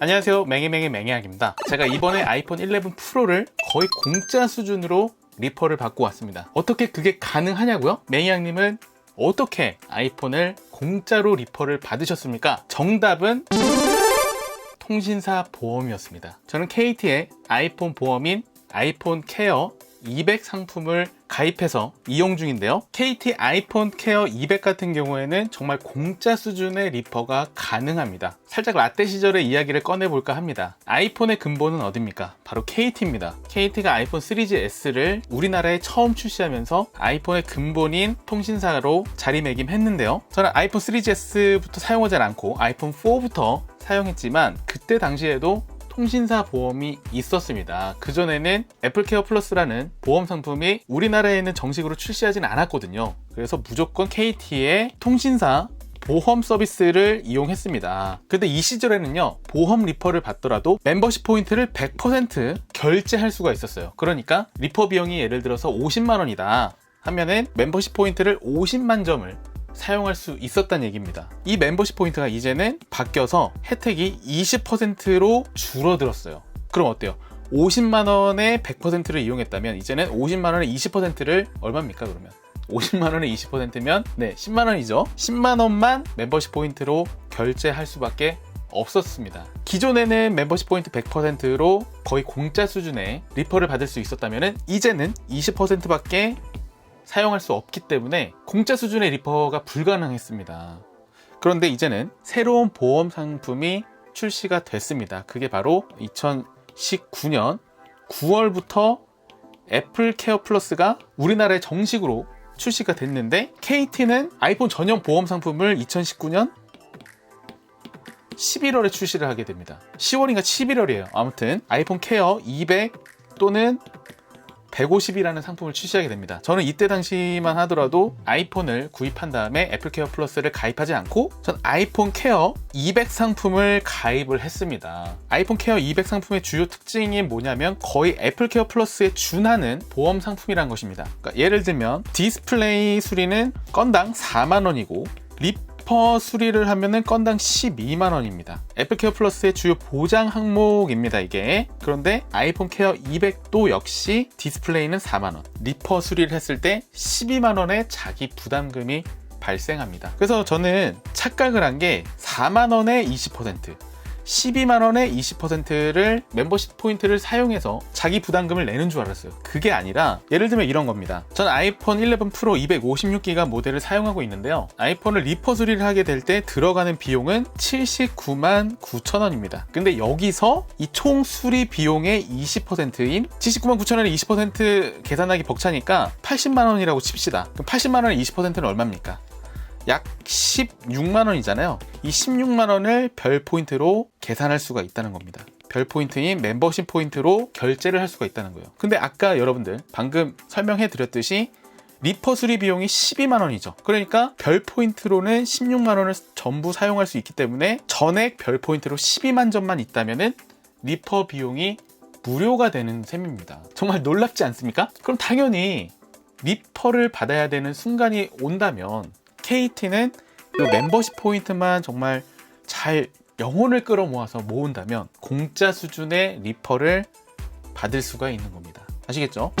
안녕하세요 맹이맹이 맹이학입니다 제가 이번에 아이폰 11 프로를 거의 공짜 수준으로 리퍼를 받고 왔습니다 어떻게 그게 가능하냐고요? 맹이학님은 어떻게 아이폰을 공짜로 리퍼를 받으셨습니까? 정답은 통신사 보험이었습니다 저는 KT의 아이폰 보험인 아이폰 케어 200 상품을 가입해서 이용 중인데요. KT 아이폰 케어 200 같은 경우에는 정말 공짜 수준의 리퍼가 가능합니다. 살짝 라떼 시절의 이야기를 꺼내볼까 합니다. 아이폰의 근본은 어딥니까? 바로 KT입니다. KT가 아이폰 3GS를 우리나라에 처음 출시하면서 아이폰의 근본인 통신사로 자리매김했는데요. 저는 아이폰 3GS부터 사용하지 않고 아이폰 4부터 사용했지만 그때 당시에도 통신사 보험이 있었습니다. 그전에는 애플케어 플러스라는 보험 상품이 우리나라에는 정식으로 출시하진 않았거든요. 그래서 무조건 KT의 통신사 보험 서비스를 이용했습니다. 근데 이 시절에는요, 보험 리퍼를 받더라도 멤버십 포인트를 100% 결제할 수가 있었어요. 그러니까 리퍼 비용이 예를 들어서 50만원이다 하면은 멤버십 포인트를 50만 점을 사용할 수 있었다는 얘기입니다. 이 멤버십 포인트가 이제는 바뀌어서 혜택이 20%로 줄어들었어요. 그럼 어때요? 50만 원에 100%를 이용했다면 이제는 50만 원에 20%를 얼마입니까 그러면? 50만 원에 20%면 네, 10만 원이죠. 10만 원만 멤버십 포인트로 결제할 수밖에 없었습니다. 기존에는 멤버십 포인트 100%로 거의 공짜 수준의 리퍼를 받을 수 있었다면 이제는 20%밖에 사용할 수 없기 때문에 공짜 수준의 리퍼가 불가능했습니다. 그런데 이제는 새로운 보험 상품이 출시가 됐습니다. 그게 바로 2019년 9월부터 애플 케어 플러스가 우리나라에 정식으로 출시가 됐는데 KT는 아이폰 전용 보험 상품을 2019년 11월에 출시를 하게 됩니다. 10월인가 11월이에요. 아무튼 아이폰 케어 200 또는 150이라는 상품을 출시하게 됩니다. 저는 이때 당시만 하더라도 아이폰을 구입한 다음에 애플케어 플러스를 가입하지 않고 전 아이폰 케어 200 상품을 가입을 했습니다. 아이폰 케어 200 상품의 주요 특징이 뭐냐면 거의 애플케어 플러스에 준하는 보험 상품이란 것입니다. 그러니까 예를 들면 디스플레이 수리는 건당 4만 원이고 립 리퍼 수리를 하면은 건당 12만 원입니다. 애플케어 플러스의 주요 보장 항목입니다, 이게. 그런데 아이폰 케어 200도 역시 디스플레이는 4만 원. 리퍼 수리를 했을 때 12만 원의 자기 부담금이 발생합니다. 그래서 저는 착각을 한 게 4만 원에 20%, 12만 원의 20%를 멤버십 포인트를 사용해서 자기 부담금을 내는 줄 알았어요. 그게 아니라 예를 들면 이런 겁니다. 전 아이폰 11 프로 256기가 모델을 사용하고 있는데요. 아이폰을 리퍼 수리를 하게 될 때 들어가는 비용은 79만 9천 원입니다. 근데 여기서 이 총 수리 비용의 20%인 79만 9천 원의 20% 계산하기 벅차니까 80만 원이라고 칩시다. 그럼 80만 원의 20%는 얼마입니까? 약 16만 원이잖아요. 이 16만 원을 별 포인트로 계산할 수가 있다는 겁니다. 별 포인트인 멤버십 포인트로 결제를 할 수가 있다는 거예요. 근데 아까 여러분들 방금 설명해 드렸듯이 리퍼 수리 비용이 12만 원이죠. 그러니까 별 포인트로는 16만 원을 전부 사용할 수 있기 때문에 전액 별 포인트로 12만 점만 있다면은 리퍼 비용이 무료가 되는 셈입니다. 정말 놀랍지 않습니까? 그럼 당연히 리퍼를 받아야 되는 순간이 온다면 KT는 이 멤버십 포인트만 정말 잘 영혼을 끌어모아서 모은다면 공짜 수준의 리퍼를 받을 수가 있는 겁니다. 아시겠죠?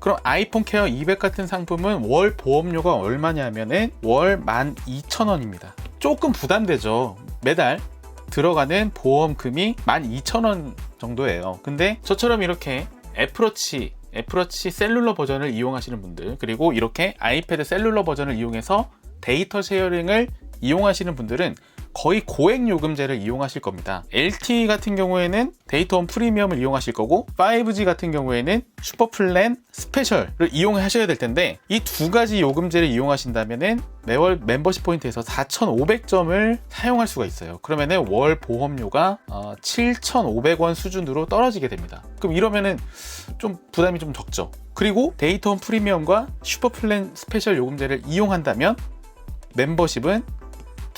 그럼 아이폰 케어 200 같은 상품은 월 보험료가 얼마냐면은 월 12,000원입니다. 조금 부담되죠. 매달 들어가는 보험금이 12,000원 정도예요. 근데 저처럼 이렇게 애플워치 애플워치 셀룰러 버전을 이용하시는 분들 그리고 이렇게 아이패드 셀룰러 버전을 이용해서 데이터 쉐어링을 이용하시는 분들은 거의 고액 요금제를 이용하실 겁니다. LTE 같은 경우에는 데이터원 프리미엄을 이용하실 거고 5G 같은 경우에는 슈퍼플랜 스페셜을 이용하셔야 될 텐데 이 두 가지 요금제를 이용하신다면은 매월 멤버십 포인트에서 4,500점을 사용할 수가 있어요. 그러면은 월 보험료가 7,500원 수준으로 떨어지게 됩니다. 그럼 이러면은 좀 부담이 좀 적죠. 그리고 데이터원 프리미엄과 슈퍼플랜 스페셜 요금제를 이용한다면 멤버십은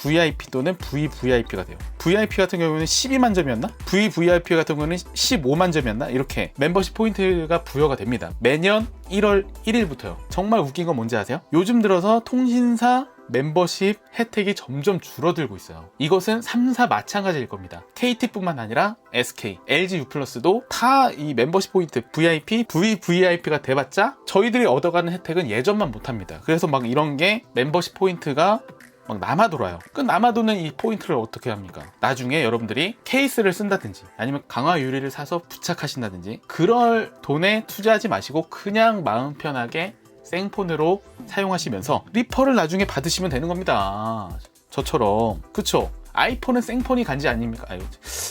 VIP 또는 VVIP가 돼요. VIP 같은 경우는 12만 점이었나? VVIP 같은 경우는 15만 점이었나? 이렇게 멤버십 포인트가 부여가 됩니다. 매년 1월 1일부터요. 정말 웃긴 건 뭔지 아세요? 요즘 들어서 통신사 멤버십 혜택이 점점 줄어들고 있어요. 이것은 3사 마찬가지일 겁니다. KT뿐만 아니라 SK, LG U+도 다 이 멤버십 포인트 VIP, VVIP가 돼봤자 저희들이 얻어가는 혜택은 예전만 못합니다. 그래서 막 이런 게 멤버십 포인트가 막 남아 돌아요. 그 남아 도는 이 포인트를 어떻게 합니까? 나중에 여러분들이 케이스를 쓴다든지 아니면 강화 유리를 사서 부착하신다든지 그럴 돈에 투자하지 마시고 그냥 마음 편하게 생폰으로 사용하시면서 리퍼를 나중에 받으시면 되는 겁니다. 저처럼 그쵸? 아이폰은 생폰이 간지 아닙니까? 아유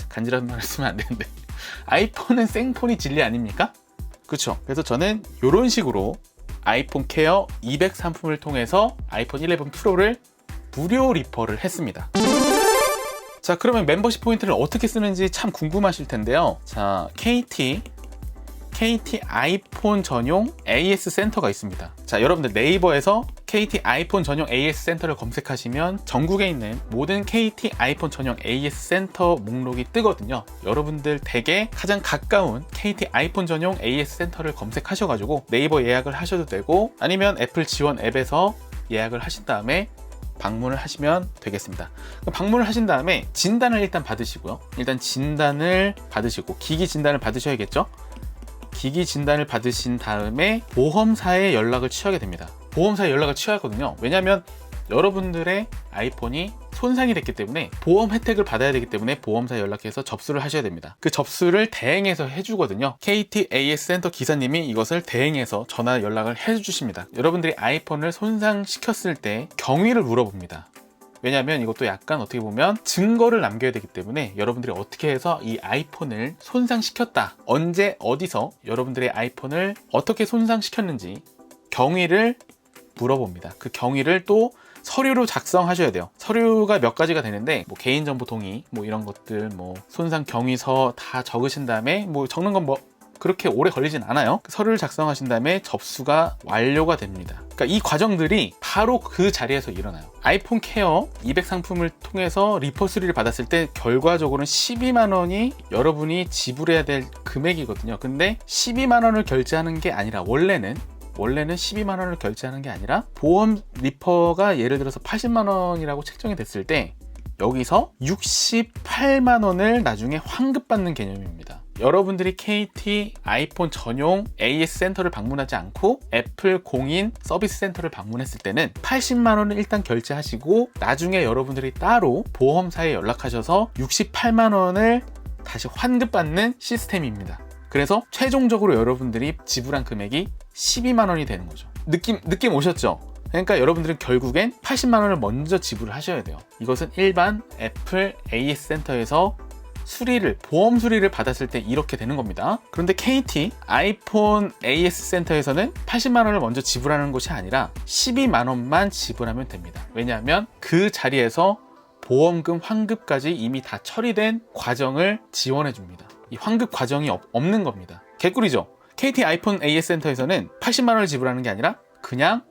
간지라는 말을 쓰면 안 되는데 아이폰은 생폰이 진리 아닙니까? 그쵸? 그래서 저는 이런 식으로 아이폰 케어 200 상품을 통해서 아이폰 11 프로를 무료 리퍼를 했습니다. 자, 그러면 멤버십 포인트를 어떻게 쓰는지 참 궁금하실 텐데요. 자, KT KT 아이폰 전용 AS 센터가 있습니다. 자, 여러분들 네이버에서 KT 아이폰 전용 AS 센터를 검색하시면 전국에 있는 모든 KT 아이폰 전용 AS 센터 목록이 뜨거든요. 여러분들 댁에 가장 가까운 KT 아이폰 전용 AS 센터를 검색하셔가지고 네이버 예약을 하셔도 되고 아니면 애플 지원 앱에서 예약을 하신 다음에 방문을 하시면 되겠습니다. 방문을 하신 다음에 진단을 일단 받으시고요. 일단 진단을 받으시고 기기 진단을 받으셔야겠죠? 기기 진단을 받으신 다음에 보험사에 연락을 취하게 됩니다. 보험사에 연락을 취하거든요. 왜냐하면 여러분들의 아이폰이 손상이 됐기 때문에 보험 혜택을 받아야 되기 때문에 보험사에 연락해서 접수를 하셔야 됩니다. 그 접수를 대행해서 해주거든요. KTAS 센터 기사님이 이것을 대행해서 전화 연락을 해주십니다. 여러분들이 아이폰을 손상시켰을 때 경위를 물어봅니다. 왜냐하면 이것도 약간 어떻게 보면 증거를 남겨야 되기 때문에 여러분들이 어떻게 해서 이 아이폰을 손상시켰다. 언제 어디서 여러분들의 아이폰을 어떻게 손상시켰는지 경위를 물어봅니다. 그 경위를 또 서류로 작성하셔야 돼요. 서류가 몇 가지가 되는데 뭐 개인정보 동의 뭐 이런 것들 뭐 손상 경위서 다 적으신 다음에 뭐 적는 건뭐 그렇게 오래 걸리진 않아요. 서류를 작성하신 다음에 접수가 완료가 됩니다. 그러니까 이 과정들이 바로 그 자리에서 일어나요. 아이폰 케어 200 상품을 통해서 리퍼 수리를 받았을 때 결과적으로는 12만 원이 여러분이 지불해야 될 금액이거든요. 근데 12만 원을 결제하는 게 아니라 원래는 원래는 12만 원을 결제하는 게 아니라 보험 리퍼가 예를 들어서 80만 원이라고 책정이 됐을 때 여기서 68만 원을 나중에 환급받는 개념입니다. 여러분들이 KT 아이폰 전용 AS 센터를 방문하지 않고 애플 공인 서비스 센터를 방문했을 때는 80만 원을 일단 결제하시고 나중에 여러분들이 따로 보험사에 연락하셔서 68만 원을 다시 환급받는 시스템입니다. 그래서 최종적으로 여러분들이 지불한 금액이 12만 원이 되는 거죠. 느낌 느낌 오셨죠? 그러니까 여러분들은 결국엔 80만 원을 먼저 지불을 하셔야 돼요. 이것은 일반 애플 AS 센터에서 수리를 보험 수리를 받았을 때 이렇게 되는 겁니다. 그런데 KT 아이폰 AS 센터에서는 80만 원을 먼저 지불하는 것이 아니라 12만 원만 지불하면 됩니다. 왜냐하면 그 자리에서 보험금 환급까지 이미 다 처리된 과정을 지원해 줍니다. 이 환급 과정이 없, 는 겁니다. 개꿀이죠. KT 아이폰 AS 센터에서는 80만 원을 지불하는 게 아니라 그냥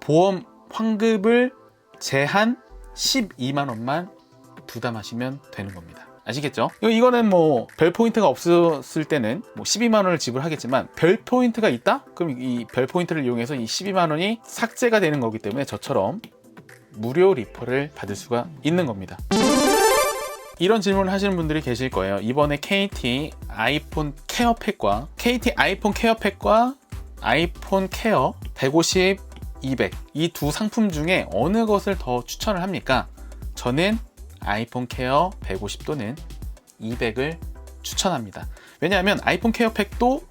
보험 환급을 제한 12만 원만 부담하시면 되는 겁니다. 아시겠죠? 이거는 뭐 별 포인트가 없었을 때는 뭐 12만 원을 지불하겠지만 별 포인트가 있다? 그럼 이 별 포인트를 이용해서 이 12만 원이 삭제가 되는 거기 때문에 저처럼 무료 리퍼를 받을 수가 있는 겁니다. 이런 질문을 하시는 분들이 계실 거예요. 이번에 KT 아이폰 케어 팩과 KT 아이폰 케어 팩과 아이폰 케어 150, 200 이 두 상품 중에 어느 것을 더 추천을 합니까? 저는 아이폰 케어 150 또는 200을 추천합니다. 왜냐하면 아이폰 케어 팩도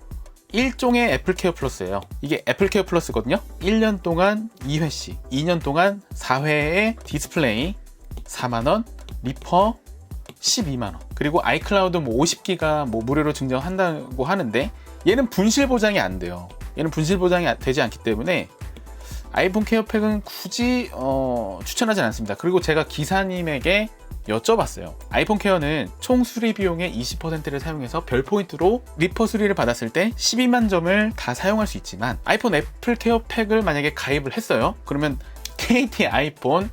일종의 애플 케어 플러스예요. 이게 애플 케어 플러스거든요. 1년 동안 2회씩, 2년 동안 4회의 디스플레이 4만 원, 리퍼 12만원. 그리고 아이클라우드 뭐 50기가 뭐 무료로 증정한다고 하는데 얘는 분실 보장이 안 돼요. 얘는 분실 보장이 되지 않기 때문에 아이폰 케어팩은 굳이 어, 추천하지 않습니다. 그리고 제가 기사님에게 여쭤봤어요. 아이폰 케어는 총 수리 비용의 20%를 사용해서 별 포인트로 리퍼 수리를 받았을 때 12만 점을 다 사용할 수 있지만 아이폰 애플 케어 팩을 만약에 가입을 했어요. 그러면 KT 아이폰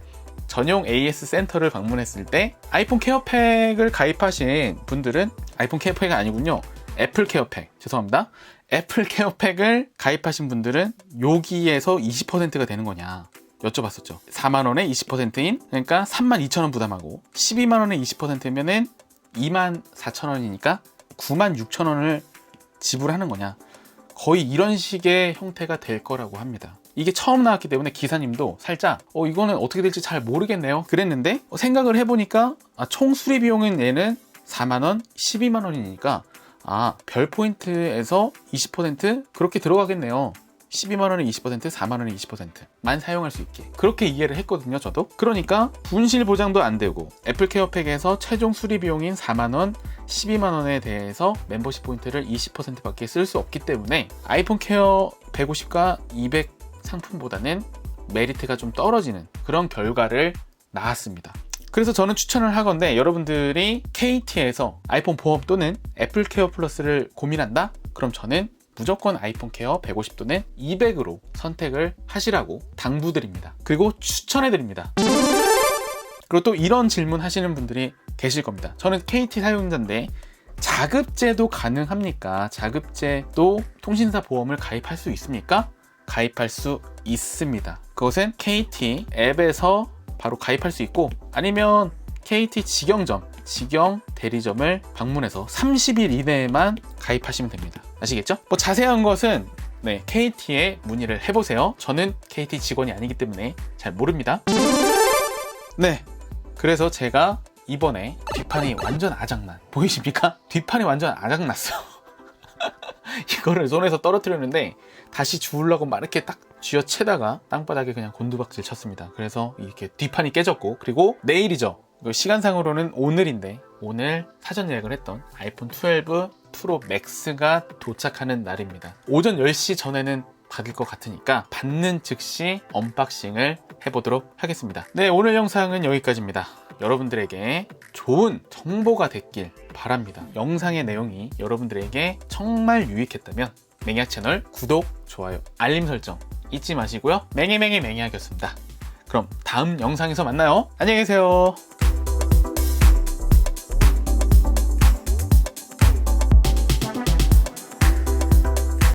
전용 AS 센터를 방문했을 때 아이폰 케어팩을 가입하신 분들은 아이폰 케어팩이 아니군요. 애플 케어팩. 죄송합니다. 애플 케어팩을 가입하신 분들은 여기에서 20%가 되는 거냐. 여쭤봤었죠. 4만 원에 20%인 그러니까 3만 2천 원 부담하고 12만 원에 20%면은 2만 4천 원이니까 9만 6천 원을 지불하는 거냐. 거의 이런 식의 형태가 될 거라고 합니다. 이게 처음 나왔기 때문에 기사님도 살짝 어 이거는 어떻게 될지 잘 모르겠네요. 그랬는데 어, 생각을 해보니까 아, 총 수리 비용은 얘는 4만 원, 12만 원이니까 아 별 포인트에서 20% 그렇게 들어가겠네요. 12만 원에 20%, 4만 원에 20%만 사용할 수 있게 그렇게 이해를 했거든요, 저도. 그러니까 분실 보장도 안 되고 애플 케어 팩에서 최종 수리 비용인 4만 원, 12만 원에 대해서 멤버십 포인트를 20%밖에 쓸 수 없기 때문에 아이폰 케어 150과 200 상품보다는 메리트가 좀 떨어지는 그런 결과를 낳았습니다. 그래서 저는 추천을 하건데 여러분들이 KT에서 아이폰 보험 또는 애플 케어 플러스를 고민한다? 그럼 저는 무조건 아이폰 케어 150 또는 200으로 선택을 하시라고 당부드립니다. 그리고 추천해드립니다. 그리고 또 이런 질문 하시는 분들이 계실 겁니다. 저는 KT 사용자인데 자급제도 가능합니까? 자급제도 통신사 보험을 가입할 수 있습니까? 가입할 수 있습니다. 그것은 KT 앱에서 바로 가입할 수 있고 아니면 KT 직영점, 직영 대리점을 방문해서 30일 이내에만 가입하시면 됩니다. 아시겠죠? 뭐 자세한 것은 네, KT에 문의를 해보세요. 저는 KT 직원이 아니기 때문에 잘 모릅니다. 네, 그래서 제가 이번에 뒷판이 완전 아작난 보이십니까? 뒷판이 완전 아작났어요. 이거를 손에서 떨어뜨렸는데 다시 주우려고 막 이렇게 딱 쥐어채다가 땅바닥에 그냥 곤두박질 쳤습니다. 그래서 이렇게 뒷판이 깨졌고 그리고 내일이죠. 시간상으로는 오늘인데 오늘 사전 예약을 했던 아이폰 12 프로 맥스가 도착하는 날입니다. 오전 10시 전에는 받을 것 같으니까 받는 즉시 언박싱을 해보도록 하겠습니다. 네, 오늘 영상은 여기까지입니다. 여러분들에게 좋은 정보가 됐길 바랍니다. 영상의 내용이 여러분들에게 정말 유익했다면 맹약 채널 구독, 좋아요, 알림 설정 잊지 마시고요. 맹해맹해 맹해하겠습니다. 그럼 다음 영상에서 만나요. 안녕히 계세요.